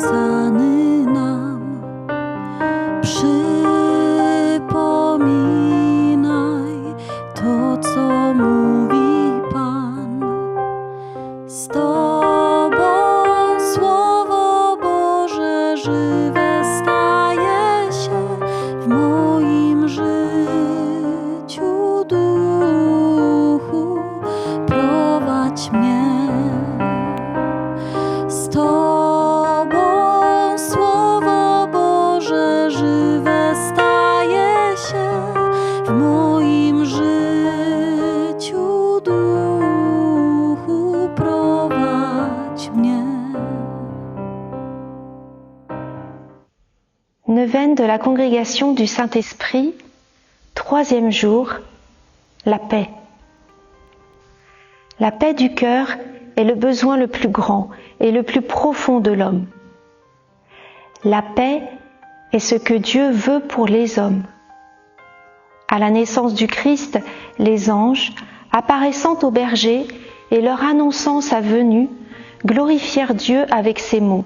色。De la congrégation du Saint-Esprit, troisième jour, la paix. La paix du cœur est le besoin le plus grand et le plus profond de l'homme. La paix est ce que Dieu veut pour les hommes. À la naissance du Christ, les anges, apparaissant aux bergers et leur annonçant sa venue, glorifièrent Dieu avec ces mots.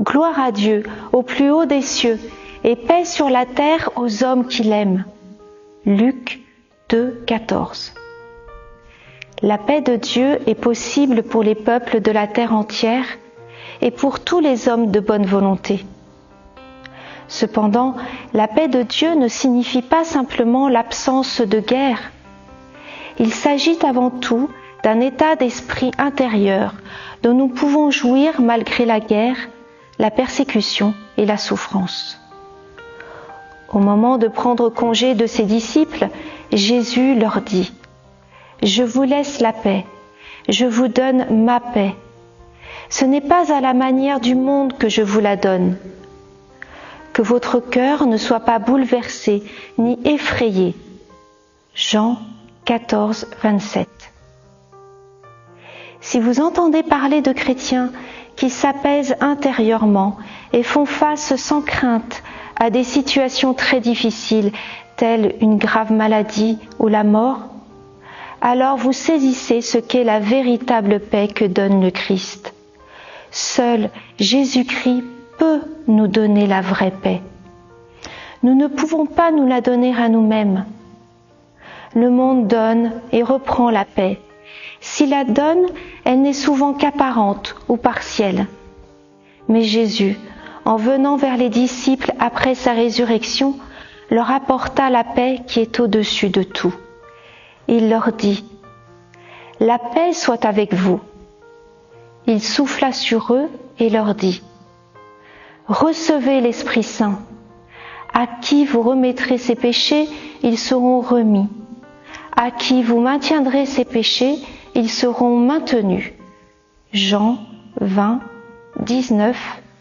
Gloire à Dieu au plus haut des cieux et paix sur la terre aux hommes qui l'aiment. Luc 2, 14. La paix de Dieu est possible pour les peuples de la terre entière et pour tous les hommes de bonne volonté. Cependant, la paix de Dieu ne signifie pas simplement l'absence de guerre. Il s'agit avant tout d'un état d'esprit intérieur dont nous pouvons jouir malgré la guerre, la persécution et la souffrance. Au moment de prendre congé de ses disciples, Jésus leur dit, Je vous laisse la paix, je vous donne ma paix. Ce n'est pas à la manière du monde que je vous la donne. Que votre cœur ne soit pas bouleversé ni effrayé. Jean 14, 27. Si vous entendez parler de chrétiens qui s'apaisent intérieurement et font face sans crainte à des situations très difficiles telles une grave maladie ou la mort, alors vous saisissez ce qu'est la véritable paix que donne le Christ. Seul Jésus-Christ peut nous donner la vraie paix. Nous ne pouvons pas nous la donner à nous-mêmes. Le monde donne et reprend la paix. S'il la donne, elle n'est souvent qu'apparente ou partielle. Mais Jésus, en venant vers les disciples après sa résurrection, leur apporta la paix qui est au-dessus de tout. Il leur dit, La paix soit avec vous. Il souffla sur eux et leur dit, Recevez l'Esprit Saint. À qui vous remettrez ses péchés, ils seront remis. À qui vous maintiendrez ses péchés, ils seront maintenus. Jean 20, 19,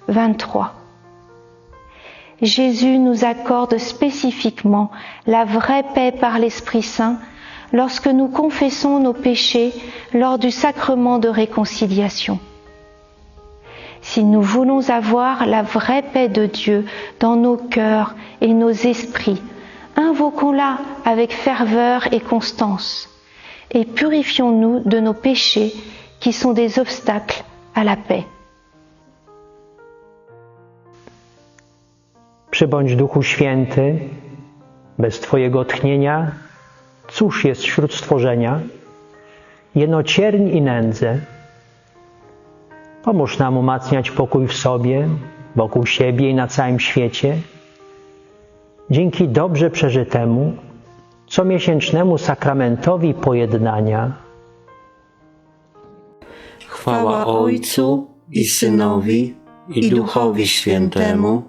23. Jésus nous accorde spécifiquement la vraie paix par l'Esprit Saint lorsque nous confessons nos péchés lors du sacrement de réconciliation. Si nous voulons avoir la vraie paix de Dieu dans nos cœurs et nos esprits, invoquons-la avec ferveur et constance et purifions-nous de nos péchés qui sont des obstacles à la paix. Przybądź Duchu Święty, bez Twojego tchnienia, cóż jest wśród stworzenia? Jeno cierń i nędzę. Pomóż nam umacniać pokój w sobie, wokół siebie i na całym świecie. Dzięki dobrze przeżytemu, comiesięcznemu sakramentowi pojednania, Chwała Ojcu i Synowi i Duchowi Świętemu,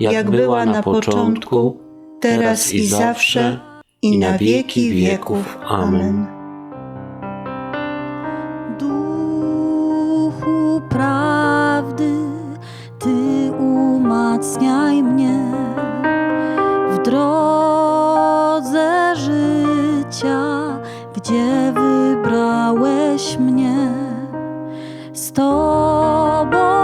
jak była na początku, teraz i zawsze, i na wieki wieków. Amen. Duchu prawdy, Ty umacniaj mnie w drodze życia, gdzie wybrałeś mnie. Z Tobą